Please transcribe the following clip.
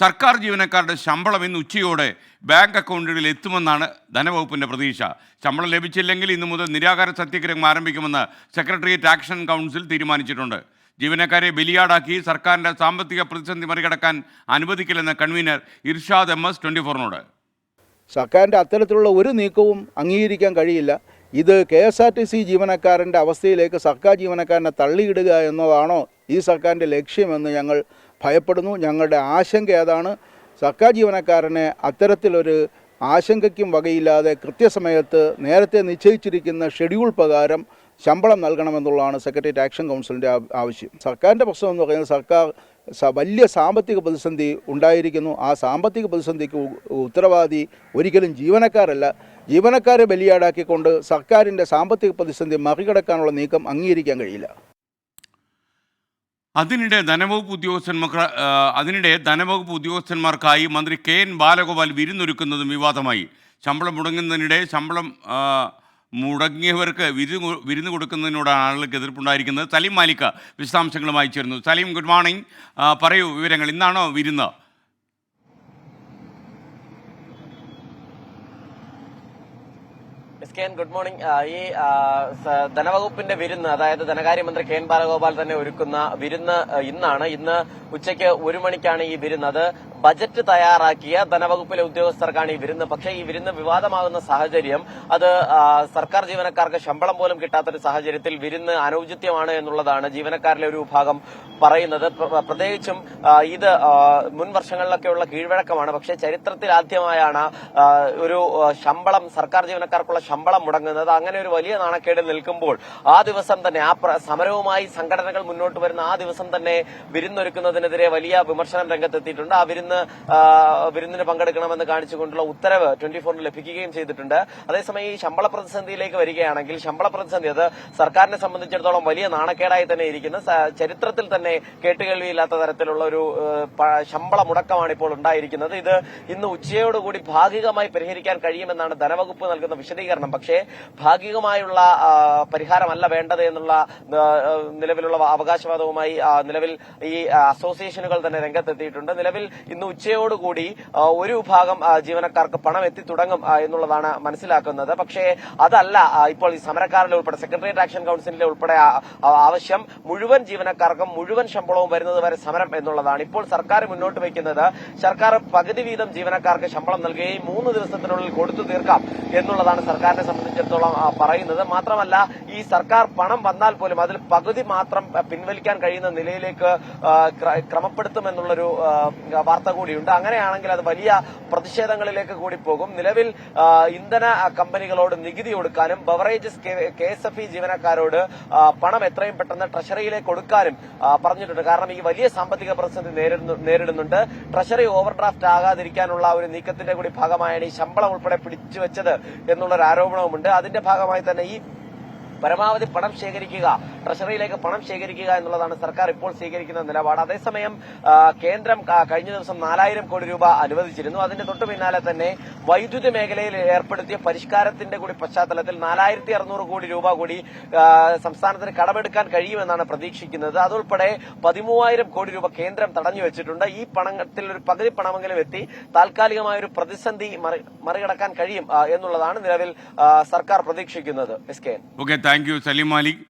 സർക്കാർ ജീവനക്കാരുടെ ശമ്പളം ഇന്ന് ഉച്ചയോടെ ബാങ്ക് അക്കൗണ്ടുകളിൽ എത്തുമെന്നാണ് ധനവകുപ്പിന്റെ പ്രതീക്ഷ. ശമ്പളം ലഭിച്ചില്ലെങ്കിൽ ഇന്നു മുതൽ നിരാകാര സത്യഗ്രഹം ആരംഭിക്കുമെന്ന് സെക്രട്ടേറിയറ്റ് ആക്ഷൻ കൗൺസിൽ തീരുമാനിച്ചിട്ടുണ്ട്. ജീവനക്കാരെ ബലിയാടാക്കി സർക്കാരിന്റെ സാമ്പത്തിക പ്രതിസന്ധി മറികടക്കാൻ അനുവദിക്കില്ലെന്ന് convener Irshad M S twenty ഫോറിനോട് സർക്കാരിന്റെ അത്തരത്തിലുള്ള ഒരു നീക്കവും അംഗീകരിക്കാൻ കഴിയില്ല. ഇത് K S R T C ജീവനക്കാരന്റെ അവസ്ഥയിലേക്ക് സർക്കാർ ജീവനക്കാരനെ തള്ളിയിടുക എന്നതാണോ ഈ സർക്കാരിന്റെ ലക്ഷ്യമെന്ന് ഞങ്ങൾ ഭയപ്പെടുന്നു. ഞങ്ങളുടെ ആശങ്ക ഏതാണ്? സർക്കാർ ജീവനക്കാരനെ അത്തരത്തിലൊരു ആശങ്കയ്ക്കും വകയില്ലാതെ കൃത്യസമയത്ത് നേരത്തെ നിശ്ചയിച്ചിരിക്കുന്ന ഷെഡ്യൂൾ പ്രകാരം ശമ്പളം നൽകണമെന്നുള്ളതാണ് സെക്രട്ടേറിയറ്റ് ആക്ഷൻ കൗൺസിലിന്റെ ആവശ്യം. സർക്കാരിന്റെ പ്രശ്നം എന്ന് പറയുന്നത് സർക്കാർ വലിയ സാമ്പത്തിക പ്രതിസന്ധി ഉണ്ടായിരിക്കുന്നു. ആ സാമ്പത്തിക പ്രതിസന്ധിക്ക് ഉത്തരവാദി ഒരിക്കലും ജീവനക്കാരല്ല. ജീവനക്കാരെ ബലിയാടാക്കിക്കൊണ്ട് സർക്കാരിന്റെ സാമ്പത്തിക പ്രതിസന്ധി മറികടക്കാനുള്ള നീക്കം അംഗീകരിക്കാൻ കഴിയില്ല. അതിനിടെ ധനവകുപ്പ് ഉദ്യോഗസ്ഥന്മാർക്ക് ആ, അതിനിടെ ധനവകുപ്പ് ഉദ്യോഗസ്ഥന്മാർക്കായി മന്ത്രി കെ എൻ ബാലഗോപാൽ വിരുന്നൊരുക്കുന്നതും വിവാദമായി. ശമ്പളം മുടങ്ങുന്നതിനിടെ ശമ്പളം മുടങ്ങിയവർക്ക് വിരുന്ന് വിരുന്ന് കൊടുക്കുന്നതിനോടാണ് ആളുകൾക്ക് എതിർപ്പുണ്ടായിരിക്കുന്നത്. സലീം മാലിക്ക വിശദാംശങ്ങളുമായി ചേർന്നു സലീം ഗുഡ് മോർണിംഗ്. പറയൂ വിവരങ്ങൾ. ഇന്നാണോ വിരുന്ന്? Okay good morning. ഈ ധനവകുപ്പിന്റെ വിരുന്ന് അതായത് ധനകാര്യമന്ത്രി കെ എൻ ബാലഗോപാൽ തന്നെ ഒരുക്കുന്ന വിരുന്ന് ഇന്നാണ്. ഇന്ന് ഉച്ചയ്ക്ക് ഒരു മണിക്കാണ് ഈ വിരുന്ന്. അത് ബജറ്റ് തയ്യാറാക്കിയ ധനവകുപ്പിലെ ഉദ്യോഗസ്ഥർക്കാണ് ഈ വിരുന്ന്. പക്ഷേ ഈ വിരുന്ന് വിവാദമാകുന്ന സാഹചര്യം അത് സർക്കാർ ജീവനക്കാർക്ക് ശമ്പളം പോലും കിട്ടാത്തൊരു സാഹചര്യത്തിൽ വിരുന്ന് അനൌചിത്യമാണ് എന്നുള്ളതാണ് ജീവനക്കാരിലെ ഒരു വിഭാഗം പറയുന്നത്. പ്ര- പ്രത്യേകിച്ചും ഇത് മുൻ വർഷങ്ങളിലൊക്കെയുള്ള കീഴ്വഴക്കമാണ്. പക്ഷേ ചരിത്രത്തിൽ ആദ്യമായാണ് ഒരു ശമ്പളം സർക്കാർ ജീവനക്കാർക്കുള്ള ശമ്പളം മുടങ്ങുന്നത്. അങ്ങനെ ഒരു വലിയ നാണക്കേട് നിൽക്കുമ്പോൾ ആ ദിവസം തന്നെ ആ സമരവുമായി സംഘടനകൾ മുന്നോട്ട് വരുന്ന ആ ദിവസം തന്നെ വിരുന്നൊരുക്കുന്നതിനെതിരെ വലിയ വിമർശനം രംഗത്തെത്തിയിട്ടുണ്ട്. ആ വിരുന്ന് ആ, വിരുന്നിന് പങ്കെടുക്കണമെന്ന് കാണിച്ചുകൊണ്ടുള്ള ഉത്തരവ് ട്വന്റി ഫോറിന് ലഭിക്കുകയും ചെയ്തിട്ടുണ്ട്. അതേസമയം ഈ ശമ്പള പ്രതിസന്ധിയിലേക്ക് വരികയാണെങ്കിൽ ശമ്പള പ്രതിസന്ധി അത് സർക്കാരിനെ സംബന്ധിച്ചിടത്തോളം വലിയ നാണക്കേടായി തന്നെ ഇരിക്കുന്നു. ചരിത്രത്തിൽ തന്നെ കേട്ടുകേൾവിയില്ലാത്ത തരത്തിലുള്ള ഒരു ശമ്പള മുടക്കമാണ് ഇപ്പോൾ ഉണ്ടായിരിക്കുന്നത്. ഇത് ഇന്ന് ഉച്ചയോടുകൂടി ഭാഗികമായി പരിഹരിക്കാൻ കഴിയുമെന്നാണ് ധനവകുപ്പ് നൽകുന്ന വിശദീകരണം. പക്ഷേ ഭാഗികമായുള്ള പരിഹാരമല്ല വേണ്ടത് എന്നുള്ള നിലവിലുള്ള അവകാശവാദവുമായി നിലവിൽ ഈ അസോസിയേഷനുകൾ തന്നെ രംഗത്തെത്തിയിട്ടുണ്ട്. നിലവിൽ ഇന്ന് ഉച്ചയോടുകൂടി ഒരു വിഭാഗം ജീവനക്കാർക്ക് പണം എത്തിത്തുടങ്ങും തുടങ്ങും എന്നുള്ളതാണ് മനസ്സിലാക്കുന്നത്. പക്ഷേ അതല്ല ഇപ്പോൾ ഈ സമരക്കാരിലെ ഉൾപ്പെടെ സെക്രട്ടേറിയറ്റ് ആക്ഷൻ കൌൺസിലിലെ ഉൾപ്പെടെ ആവശ്യം മുഴുവൻ ജീവനക്കാർക്കും മുഴുവൻ ശമ്പളവും വരുന്നത് വരെ സമരം എന്നുള്ളതാണ്. ഇപ്പോൾ സർക്കാർ മുന്നോട്ട് വയ്ക്കുന്നത് സർക്കാർ പകുതി വീതം ജീവനക്കാർക്ക് ശമ്പളം നൽകുകയും മൂന്ന് ദിവസത്തിനുള്ളിൽ കൊടുത്തു തീർക്കാം എന്നുള്ളതാണ് സർക്കാരിനെ സംബന്ധിച്ചിടത്തോളം പറയുന്നത്. മാത്രമല്ല ഈ സർക്കാർ പണം വന്നാൽ പോലും അതിൽ പകുതി മാത്രം പിൻവലിക്കാൻ കഴിയുന്ന നിലയിലേക്ക് ക്രമപ്പെടുത്തുമെന്നുള്ളൊരു ആ, വാർത്ത കൂടിയുണ്ട്. അങ്ങനെയാണെങ്കിൽ അത് വലിയ പ്രതിഷേധങ്ങളിലേക്ക് കൂടി പോകും. നിലവിൽ ഇന്ധന കമ്പനികളോട് നികുതി കൊടുക്കാനും beverages K S F E ജീവനക്കാരോട് പണം എത്രയും പെട്ടെന്ന് ട്രഷറിയിലേക്ക് കൊടുക്കാനും പറഞ്ഞിട്ടുണ്ട്. കാരണം ഈ വലിയ സാമ്പത്തിക പ്രതിസന്ധി നേരിടുന്നു- നേരിടുന്നുണ്ട്. ട്രഷറി ഓവർഡ്രാഫ്റ്റ് ആകാതിരിക്കാനുള്ള ഒരു നീക്കത്തിന്റെ കൂടി ഭാഗമായാണ് ഈ ശമ്പളം ഉൾപ്പെടെ പിടിച്ചു വെച്ചത് എന്നുള്ളൊരു ആരോപണവുമുണ്ട്. അതിന്റെ ഭാഗമായി തന്നെ ഈ പരമാവധി പണം ശേഖരിക്കുക ട്രഷറിയിലേക്ക് പണം ശേഖരിക്കുക എന്നുള്ളതാണ് സർക്കാർ ഇപ്പോൾ സ്വീകരിക്കുന്ന നിലപാട്. അതേസമയം കേന്ദ്രം കഴിഞ്ഞ ദിവസം നാലായിരം കോടി രൂപ അനുവദിച്ചിരുന്നു. അതിന്റെ തൊട്ടു പിന്നാലെ തന്നെ വൈദ്യുതി മേഖലയിൽ ഏർപ്പെടുത്തിയ പരിഷ്കാരത്തിന്റെ കൂടി പശ്ചാത്തലത്തിൽ നാലായിരത്തി അറുന്നൂറ് കോടി രൂപ കൂടി സംസ്ഥാനത്തിന് കടമെടുക്കാൻ കഴിയുമെന്നാണ് പ്രതീക്ഷിക്കുന്നത്. അതുൾപ്പെടെ പതിമൂവായിരം കോടി രൂപ കേന്ദ്രം തടഞ്ഞു വെച്ചിട്ടുണ്ട്. ഈ പണത്തിൽ ഒരു പകുതി പണമെങ്കിലും എത്തി താൽക്കാലികമായ ഒരു പ്രതിസന്ധി മറികടക്കാൻ കഴിയും എന്നുള്ളതാണ് നിലവിൽ സർക്കാർ പ്രതീക്ഷിക്കുന്നത്. Okay thank you Saleem Malik.